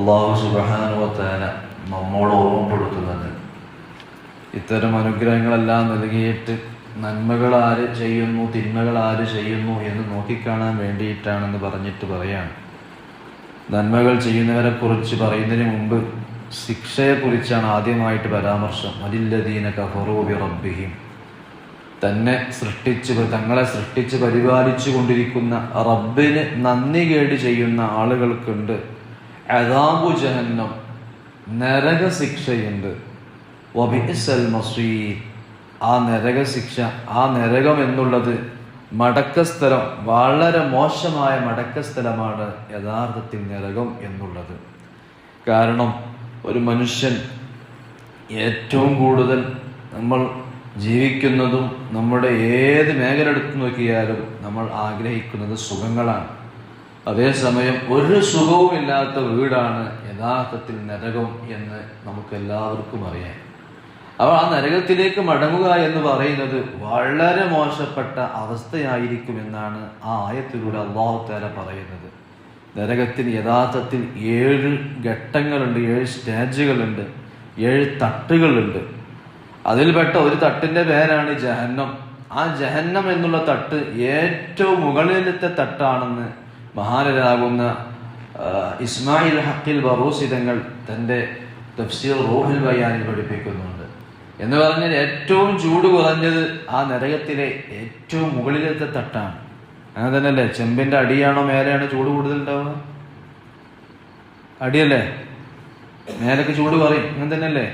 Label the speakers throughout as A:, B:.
A: അള്ളാഹു സുബാനുവത്താല നമ്മോട് ഓർമ്മപ്പെടുത്തുന്നത്. ഇത്തരം അനുഗ്രഹങ്ങളെല്ലാം നൽകിയിട്ട് നന്മകൾ ആര് ചെയ്യുന്നു തിന്മകൾ ആര് ചെയ്യുന്നു എന്ന് നോക്കിക്കാണാൻ വേണ്ടിയിട്ടാണെന്ന് പറഞ്ഞിട്ട് പറയാണ്. നന്മകൾ ചെയ്യുന്നവരെ കുറിച്ച് പറയുന്നതിന് മുമ്പ് ശിക്ഷയെക്കുറിച്ചാണ് ആദ്യമായിട്ട് പരാമർശം. അതില്ലദീന കഫറൂബി റബ്ബിഹിം തന്നെ സൃഷ്ടിച്ച് തങ്ങളെ സൃഷ്ടിച്ച് പരിപാലിച്ചു കൊണ്ടിരിക്കുന്ന റബ്ബിന് നന്ദി കേട് ചെയ്യുന്ന ആളുകൾക്കുണ്ട് അദാബു ജഹന്നം. നരക ശിക്ഷയുണ്ട് വബിഅസൽ മസീർ ആ നരക ശിക്ഷ ആ നരകം എന്നുള്ളത് മടക്കസ്ഥലം വളരെ മോശമായ മടക്കസ്ഥലമാണ് യഥാർത്ഥത്തിൽ നരകം എന്നുള്ളത്. കാരണം ഒരു മനുഷ്യൻ ഏറ്റവും കൂടുതൽ നമ്മൾ ജീവിക്കുന്നതും നമ്മുടെ ഏത് മേഖല എടുത്തു നോക്കിയാലും നമ്മൾ ആഗ്രഹിക്കുന്നത് സുഖങ്ങളാണ്. അതേസമയം ഒരു സുഖവുമില്ലാത്ത വീടാണ് യഥാർത്ഥത്തിൽ നരകം എന്ന് നമുക്ക് എല്ലാവർക്കും അറിയാം. അപ്പോൾ ആ നരകത്തിലേക്ക് മടങ്ങുക എന്ന് പറയുന്നത് വളരെ മോശപ്പെട്ട അവസ്ഥയായിരിക്കും എന്നാണ് ആ ആയത്തിലൂടെ അള്ളാഹുത്താല പറയുന്നത്. നരകത്തിന് യഥാർത്ഥത്തിൽ ഏഴ് ഘട്ടങ്ങളുണ്ട് ഏഴ് സ്റ്റേജുകളുണ്ട് ഏഴ് തട്ടുകളുണ്ട്. അതിൽപ്പെട്ട ഒരു തട്ടിന്റെ പേരാണ് ജഹന്നം. ആ ജഹന്നം എന്നുള്ള തട്ട് ഏറ്റവും മുകളിലത്തെ തട്ടാണെന്ന് മഹാനരാകുന്ന ഇസ്മായിൽ ഹക്കിൽ ബറൂസി തങ്ങൾ തന്റെ തഫ്സീർ റോഹിൽ ബയാനിൽ പഠിപ്പിക്കുന്നുണ്ട്. എന്ന് പറഞ്ഞാൽ ഏറ്റവും ചൂട് കുറഞ്ഞത് ആ നരകത്തിലെ ഏറ്റവും മുകളിലത്തെ തട്ടാണ്. അങ്ങനെ തന്നെയല്ലേ? ചെമ്പിന്റെ അടിയാണോ മേലെയാണോ ചൂട് കൂടുതൽ ഉണ്ടാവുക അടിയല്ലേ? മേലൊക്കെ ചൂട് പറയും അങ്ങനെ തന്നെയല്ലേ?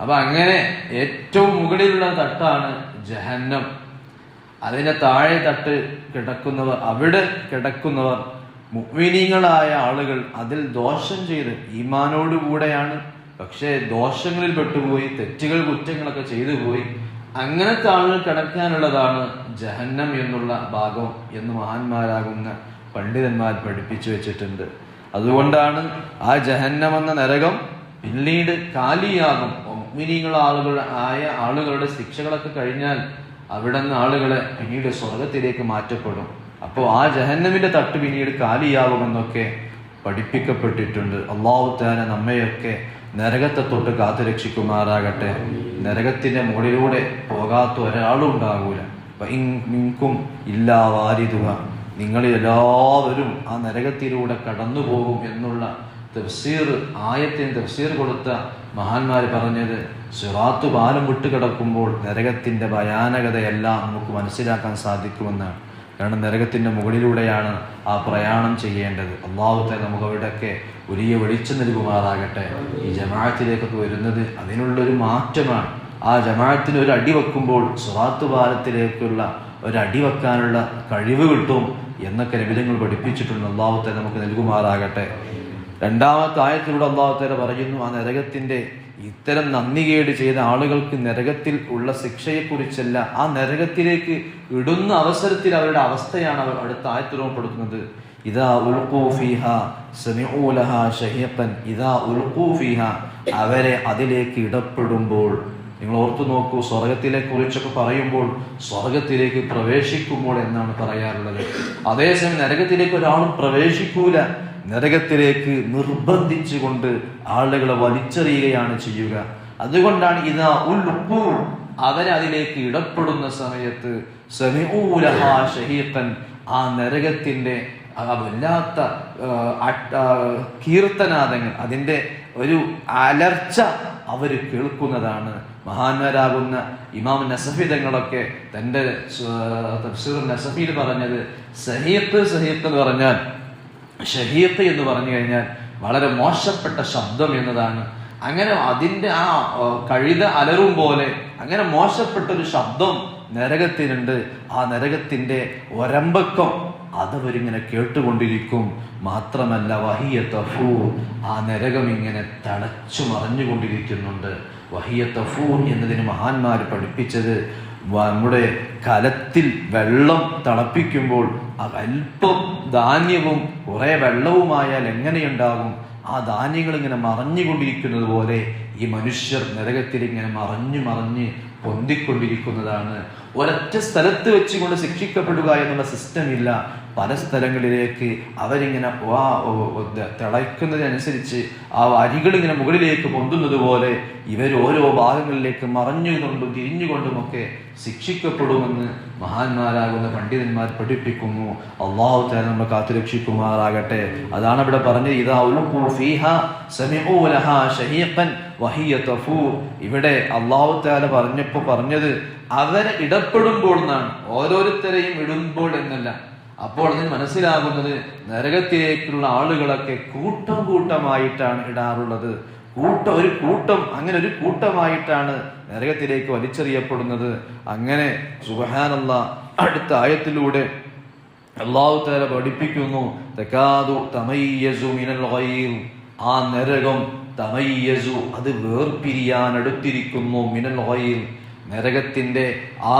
A: അപ്പൊ അങ്ങനെ ഏറ്റവും മുകളിലുള്ള തട്ടാണ് ജഹന്നം. അതിന്റെ താഴെ തട്ട് കിടക്കുന്നവർ അവിടെ കിടക്കുന്നവർ മുഗ്മിനീങ്ങളായ ആളുകൾ അതിൽ ദോഷം ചെയ്ത് ഈമാനോടുകൂടെയാണ് പക്ഷേ ദോഷങ്ങളിൽ പെട്ടുപോയി തെറ്റുകൾ കുറ്റങ്ങളൊക്കെ ചെയ്തു പോയി അങ്ങനത്തെ ആളുകൾ കിടക്കാനുള്ളതാണ് ജഹന്നം എന്നുള്ള ഭാഗം എന്ന് മഹാന്മാരാകുന്ന പണ്ഡിതന്മാർ പഠിപ്പിച്ചു വെച്ചിട്ടുണ്ട്. അതുകൊണ്ടാണ് ആ ജഹന്നം എന്ന നരകം പിന്നീട് കാലിയാകും. മുഗ്മിനീങ്ങൾ ആളുകൾ ആയ ആളുകളുടെ ശിക്ഷകളൊക്കെ കഴിഞ്ഞാൽ അവിടെ നിന്ന് ആളുകളെ പിന്നീട് സ്വർഗത്തിലേക്ക് മാറ്റപ്പെടും. അപ്പോൾ ആ ജഹന്നമിന്റെ തട്ട് പിന്നീട് കാലിയാവുമെന്നൊക്കെ പഠിപ്പിക്കപ്പെട്ടിട്ടുണ്ട്. അള്ളാഹു താന നമ്മയൊക്കെ നരകത്തെ തൊട്ട് കാത്തു രക്ഷിക്കുമാറാകട്ടെ. നരകത്തിന്റെ മുകളിലൂടെ പോകാത്ത ഒരാളും ഉണ്ടാകൂല നിങ്ങൾക്കും ഇല്ലാ വാരിതുക നിങ്ങൾ എല്ലാവരും ആ നരകത്തിലൂടെ കടന്നു പോകും എന്നുള്ള തഫ്സീർ ആയത്തിന് തഫ്സീർ കൊടുത്ത മഹാന്മാർ പറഞ്ഞത് സിറാത്തു പാലം വിട്ടുകിടക്കുമ്പോൾ നരകത്തിന്റെ ഭയാനകതയെല്ലാം നമുക്ക് മനസ്സിലാക്കാൻ സാധിക്കുമെന്നാണ്. കാരണം നരകത്തിന്റെ മുകളിലൂടെയാണ് ആ പ്രയാണം ചെയ്യേണ്ടത്. അള്ളാഹുത്തെ നമുക്ക് അവിടെയൊക്കെ വലിയ വെളിച്ചം നൽകുമാറാകട്ടെ. ഈ ജമാഅത്തിലേക്കൊക്കെ വരുന്നത് അതിനുള്ളൊരു മാറ്റമാണ്. ആ ജമാഅത്തിന് ഒരു അടി വെക്കുമ്പോൾ സുറാത്ത് പാലത്തിലേക്കുള്ള ഒരു അടി വെക്കാനുള്ള കഴിവ് കിട്ടും എന്നൊക്കെ രവിതങ്ങൾ പഠിപ്പിച്ചിട്ടുണ്ട്. അള്ളാഹുത്തെ നമുക്ക് നൽകുമാറാകട്ടെ. രണ്ടാമത്തെ ആയത്തിലൂടെ അള്ളാഹുത്തേരെ പറയുന്നു ആ നരകത്തിന്റെ ഇത്തരം നന്ദികേട് ചെയ്ത ആളുകൾക്ക് നരകത്തിൽ ഉള്ള ശിക്ഷയെക്കുറിച്ചല്ല ആ നരകത്തിലേക്ക് ഇടുന്ന അവസരത്തിൽ അവരുടെ അവസ്ഥയാണ് അവർ അടുത്ത ആയത്തിലോപ്പെടുത്തുന്നത് ഇതാ ഉൽഖൂ ഫീഹ ഷഹിയപ്പൻ ഇതാ ഉൽഖൂ ഫീഹ അവരെ അതിലേക്ക് ഇടപെടുമ്പോൾ നിങ്ങൾ ഓർത്തു നോക്കൂ സ്വർഗത്തിലെ കുറിച്ചൊക്കെ പറയുമ്പോൾ സ്വർഗത്തിലേക്ക് പ്രവേശിക്കുമ്പോൾ എന്നാണ് പറയാറുള്ളത്. അതേസമയം നരകത്തിലേക്ക് ഒരാളും പ്രവേശിക്കൂല. നരകത്തിലേക്ക് നിർബന്ധിച്ചുകൊണ്ട് ആളുകളെ വലിച്ചെറിയുകയാണ് ചെയ്യുക. അതുകൊണ്ടാണ് ഇതാ ഉൽപ്പൂ അവരെ അതിലേക്ക് ഇടപെടുന്ന സമയത്ത് ആ നരകത്തിന്റെ വല്ലാത്ത കീർത്തനാദങ്ങൾ അതിന്റെ ഒരു അലർച്ച അവർ കേൾക്കുന്നതാണ്. മഹാന്മാരാകുന്ന ഇമാം നസഫിതങ്ങളൊക്കെ തന്റെ തഫ്സീർ നസഫിയിൽ പറഞ്ഞത് സഹീത്ത് സഹീത്ത് എന്ന് പറഞ്ഞാൽ ഷഹീഖ് എന്ന് പറഞ്ഞു കഴിഞ്ഞാൽ വളരെ മോശപ്പെട്ട ശബ്ദം എന്നതാണ്. അങ്ങനെ അതിന്റെ ആ കഴുത അലറും പോലെ അങ്ങനെ മോശപ്പെട്ടൊരു ശബ്ദം നരകത്തിനുണ്ട്. ആ നരകത്തിന്റെ ഒരമ്പക്കം അതവരിങ്ങനെ കേട്ടുകൊണ്ടിരിക്കും. മാത്രമല്ല വഹിയ തഫൂ ആ നരകം ഇങ്ങനെ തളച്ചു മറഞ്ഞുകൊണ്ടിരിക്കുന്നുണ്ട്. വഹിയ തഫൂ എന്നതിന് മഹാന്മാർ പഠിപ്പിച്ചത് നമ്മുടെ കലത്തിൽ വെള്ളം തിളപ്പിക്കുമ്പോൾ ആ അല്പം ധാന്യവും കുറെ വെള്ളവുമായാൽ എങ്ങനെയുണ്ടാകും? ആ ധാന്യങ്ങൾ ഇങ്ങനെ മറഞ്ഞുകൊണ്ടിരിക്കുന്നത് പോലെ ഈ മനുഷ്യർ നരകത്തിൽ ഇങ്ങനെ മറഞ്ഞു മറഞ്ഞ് പൊന്തിക്കൊണ്ടിരിക്കുന്നതാണ്. ഒരൊറ്റ സ്ഥലത്ത് വെച്ചുകൊണ്ട് ശിക്ഷിക്കപ്പെടുക എന്നുള്ള സിസ്റ്റം ഇല്ല. പല സ്ഥലങ്ങളിലേക്ക് അവരിങ്ങനെ വാ തിളയ്ക്കുന്നതിനനുസരിച്ച് ആ അരികൾ ഇങ്ങനെ മുകളിലേക്ക് പൊന്തുന്നത് പോലെ ഇവർ ഓരോ ഭാഗങ്ങളിലേക്ക് മറഞ്ഞുകൊണ്ടും തിരിഞ്ഞുകൊണ്ടുമൊക്കെ ശിക്ഷിക്കപ്പെടുമെന്ന് മഹാന്മാരാകുന്ന പണ്ഡിതന്മാർ പഠിപ്പിക്കുന്നു. അള്ളാഹു താല നമ്മൾ കാത്തുരക്ഷിക്കുമാറാകട്ടെ അതാണ് ഇവിടെ പറഞ്ഞത്. ഇതാ ലഹാ ഷഹീഖൻ വഹിയ ഇവിടെ അള്ളാഹു താല പറഞ്ഞപ്പോൾ പറഞ്ഞത് അവരെ ഇടപെടുമ്പോൾ എന്നാണ്. ഓരോരുത്തരെയും ഇടുമ്പോൾ എന്നല്ല. അപ്പോൾ അതിന് മനസ്സിലാകുന്നത് നരകത്തിലേക്കുള്ള ആളുകളൊക്കെ കൂട്ടം കൂട്ടമായിട്ടാണ് ഇടാറുള്ളത്. കൂട്ടം ഒരു കൂട്ടം അങ്ങനെ ഒരു കൂട്ടമായിട്ടാണ് നരകത്തിലേക്ക് വലിച്ചെറിയപ്പെടുന്നത്. അങ്ങനെ സുബഹാനല്ല അടുത്ത ആയത്തിലൂടെ അള്ളാഹു താല പഠിപ്പിക്കുന്നു. തെക്കാതു തമയ്യസു മിനൽ ആ നരകം തമയ്യസു അത് വേർപിരിയാൻ അടുത്തിരിക്കുന്നു മിനൽ ഗൈർ നരകത്തിന്റെ ആ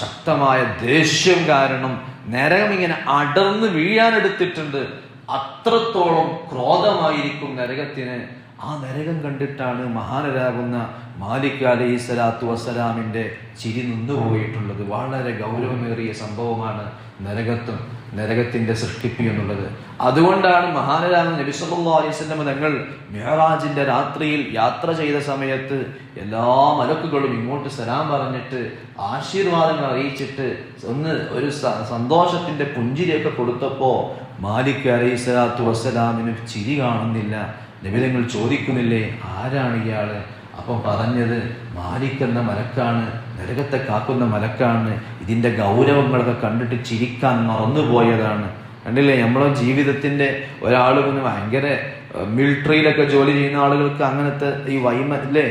A: ശക്തമായ ദേഷ്യം കാരണം നരകം ഇങ്ങനെ അടർന്ന് വീഴാനെടുത്തിട്ടുണ്ട്. അത്രത്തോളം ക്രോധമായിരിക്കും നരകത്തിന്. ആ നരകം കണ്ടിട്ടാണ് മഹാനരാകുന്ന മാലിക് അലൈഹി സ്വലാത്തു വസ്സലാമിന്റെ ചിരി നിന്നുപോയിട്ടുള്ളത്. വളരെ ഗൗരവമേറിയ സംഭവമാണ് നരകത്വം നരകത്തിന്റെ സൃഷ്ടിപ്പി എന്നുള്ളത്. അതുകൊണ്ടാണ് മഹാനരാകുന്ന നബിസല്ലാ വസല്ലം തങ്ങൾ മെഹറാജിന്റെ രാത്രിയിൽ യാത്ര ചെയ്ത സമയത്ത് എല്ലാ മലക്കുകളും ഇങ്ങോട്ട് സലാം പറഞ്ഞിട്ട് ആശീർവാദങ്ങൾ അറിയിച്ചിട്ട് ഒന്ന് ഒരു സന്തോഷത്തിന്റെ പുഞ്ചിരിയൊക്കെ കൊടുത്തപ്പോൾ മാലിക് അലൈഹി സ്വലാത്തു വസ്സലാമിന് ചിരി കാണുന്നില്ല. നബിതങ്ങൾ ചോദിക്കുന്നില്ലേ? ആരാണ് ഇയാൾ? അപ്പം പറഞ്ഞത് മാലിക്കെന്ന മലക്കാണ് നരകത്തെ കാക്കുന്ന മലക്കാണ് ഇതിന്റെ ഗൗരവങ്ങളൊക്കെ കണ്ടിട്ട് ചിരിക്കാൻ മറന്നുപോയതാണ്. കണ്ടില്ലേ? നമ്മളെ ജീവിതത്തിന്റെ ഒരാൾ പിന്നെ ഭയങ്കര മിലിറ്ററിയിലൊക്കെ ജോലി ചെയ്യുന്ന ആളുകൾക്ക് അങ്ങനത്തെ ഈ വൈമ അല്ലേ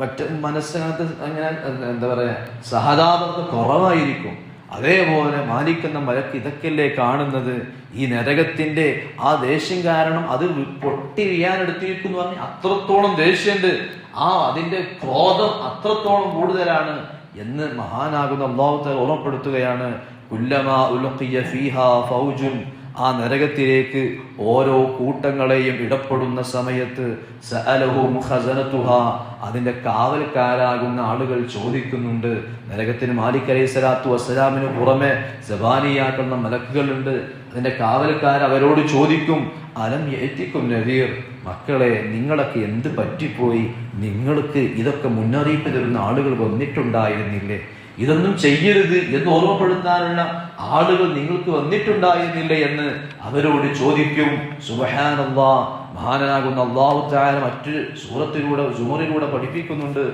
A: മറ്റ് മനസ്സിനകത്ത് അങ്ങനെ എന്താ പറയാ സഹതാപമൊക്കെ കുറവായിരിക്കും. അതേപോലെ മാലിക്കുന്ന മലക്ക് ഇതൊക്കെയല്ലേ കാണുന്നത്? ഈ നരകത്തിന്റെ ആ ദേഷ്യം കാരണം അത് പൊട്ടി വീഴാനെടുത്തിരിക്കുന്നു പറഞ്ഞ അത്രത്തോളം ദേഷ്യമുണ്ട്. ആ അതിന്റെ ക്രോധം അത്രത്തോളം കൂടുതലാണ് എന്ന് മഹാനാകുന്ന അള്ളാഹുത്തെ ഓർമ്മപ്പെടുത്തുകയാണ്. കുല്ലമാ ഉലക്കിയ ഫീഹാ ഫൗജുൻ ആ നരകത്തിലേക്ക് ഓരോ കൂട്ടങ്ങളെയും ഇടപെടുന്ന സമയത്ത് അതിന്റെ കാവൽക്കാരാകുന്ന ആളുകൾ ചോദിക്കുന്നുണ്ട് നരകത്തിന് മാലിക് അലൈഹി സ്വലാത്തു വസ്സലാമിന് പുറമെ സബാനിയാക്കുന്ന മലക്കുകളുണ്ട് അതിന്റെ കാവൽക്കാർ അവരോട് ചോദിക്കും അലം എത്തിക്കും നദീർ? മക്കളെ നിങ്ങളൊക്കെ എന്ത് പറ്റിപ്പോയി? നിങ്ങൾക്ക് ഇതൊക്കെ മുന്നറിയിപ്പ് തരുന്ന ആളുകൾ വന്നിട്ടുണ്ടായിരുന്നില്ലേ? ഇതൊന്നും ചെയ്യരുത് എന്ന് ഓർമ്മപ്പെടുത്താനുള്ള ആളുകൾ നിങ്ങൾക്ക് വന്നിട്ടുണ്ടായിരുന്നില്ല എന്ന് അവരോട് ചോദിക്കും. സുബഹാനല്ലാ മഹാനാകുന്ന അള്ളാഹു മറ്റു മറ്റ് സൂറത്തിലൂടെ സുമറിലൂടെ പഠിപ്പിക്കുന്നുണ്ട്.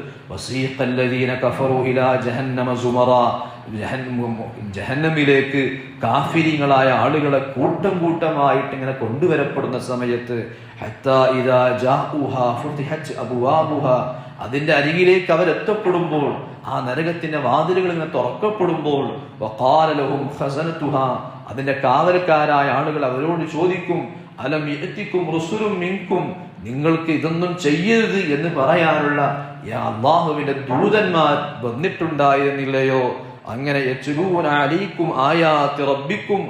A: ജഹന്നമിലേക്ക് കാഫിരിങ്ങളായ ആളുകളെ കൂട്ടം കൂട്ടമായിട്ട് ഇങ്ങനെ കൊണ്ടുവരപ്പെടുന്ന സമയത്ത് ഹത്താ ഇദാ ജാഉഹാ ഫുതിഹത് അബ്വാബുഹാ അതിന്റെ അരികിലേക്ക് അവരെത്തപ്പെടുമ്പോൾ ആ നരകത്തിന്റെ വാതിലുകൾ ഇങ്ങനെ തുറക്കപ്പെടുമ്പോൾ അതിന്റെ കാവലക്കാരായ ആളുകൾ അവരോട് ചോദിക്കും അലം എത്തിക്കും റുസുലും മിങ്കും നിങ്ങൾക്ക് ഇതൊന്നും ചെയ്യരുത് എന്ന് പറയാനുള്ള അള്ളാഹുവിന്റെ ദൂതന്മാർ വന്നിട്ടുണ്ടായിരുന്നില്ലയോ? അങ്ങനെ അലൈക്കും ആയാത്തി റബ്ബിക്കും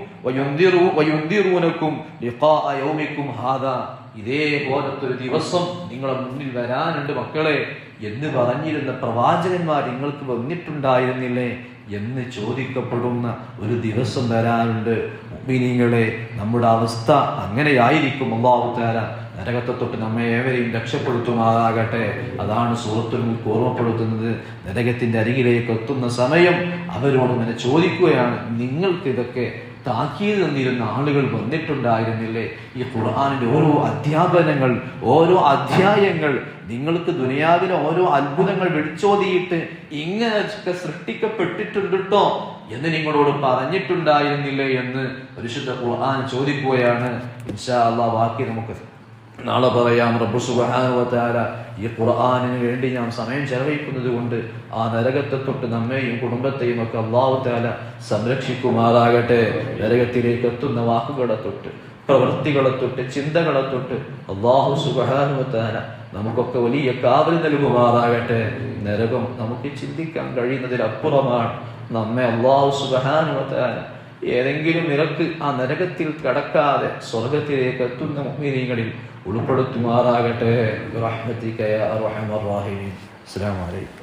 A: ഒരു ദിവസം നിങ്ങളെ മുന്നിൽ വരാനുണ്ട് മക്കളെ. എന്ന് പറഞ്ഞിരുന്ന പ്രവാചകന്മാർ നിങ്ങൾക്ക് വന്നിട്ടുണ്ടായിരുന്നില്ലേ എന്ന് ചോദിക്കപ്പെടുന്ന ഒരു ദിവസം വരാനുണ്ട്. മുഅ്മിനീങ്ങളെ നമ്മുടെ അവസ്ഥ അങ്ങനെയായിരിക്കും. അള്ളാഹു താല നരകത്തെ തൊട്ട് നമ്മെ ഏവരെയും രക്ഷപ്പെടുത്തുമാറാകട്ടെ. അതാണ് സുഹൃത്തുൽ മുൽക്ക് ഓർമ്മപ്പെടുത്തുന്നത്. നരകത്തിന്റെ അരികിലേക്ക് എത്തുന്ന സമയം അവരോട് ഇങ്ങനെ ചോദിക്കുകയാണ് നിങ്ങൾക്ക് ഇതൊക്കെ താക്കീത് തന്നിരുന്ന ആളുകൾ വന്നിട്ടുണ്ടായിരുന്നില്ലേ? ഈ ഖുർആാനിന്റെ ഓരോ അധ്യാപനങ്ങൾ ഓരോ അധ്യായങ്ങൾ നിങ്ങൾക്ക് ദുനിയാവിലെ ഓരോ അത്ഭുതങ്ങൾ വിളിച്ചോതിയിട്ട് ഇങ്ങനെയൊക്കെ സൃഷ്ടിക്കപ്പെട്ടിട്ടുണ്ടോ എന്ന് നിങ്ങളോട് പറഞ്ഞിട്ടുണ്ടായിരുന്നില്ലേ? എന്ന് പരിശുദ്ധ ഖുർആൻ ചോദിക്കുകയാണ്. ഇൻഷാ അള്ളാഹ് ബാക്കി നമുക്ക് നാളെ പറയാം റബ്ബു തആല ഈ ഖുർആനിന് വേണ്ടി ഞാൻ സമയം ചെലവഴിക്കുന്നത് കൊണ്ട് ആ നരകത്തെ തൊട്ട് നമ്മെയും കുടുംബത്തെയും ഒക്കെ അള്ളാഹുത്താല സംരക്ഷിക്കുമാറാകട്ടെ. നരകത്തിലേക്ക് എത്തുന്ന വാക്കുകളെ തൊട്ട് പ്രവൃത്തികളെ തൊട്ട് ചിന്തകളെ തൊട്ട് അള്ളാഹു തആല നമുക്കൊക്കെ വലിയ കാവൽ നൽകുമാറാകട്ടെ. നരകം നമുക്ക് ചിന്തിക്കാൻ കഴിയുന്നതിലപ്പുറമാണ് നമ്മെ അള്ളാഹു തആല ഏതെങ്കിലും നിരക്ക് ആ നരകത്തിൽ കടക്കാതെ സ്വർഗത്തിലേക്ക് എത്തുന്ന മുഅ്മിനീങ്ങളിൽ ഉൾപ്പെടുത്തുമാറാകട്ടെ. അസ്സാം യാ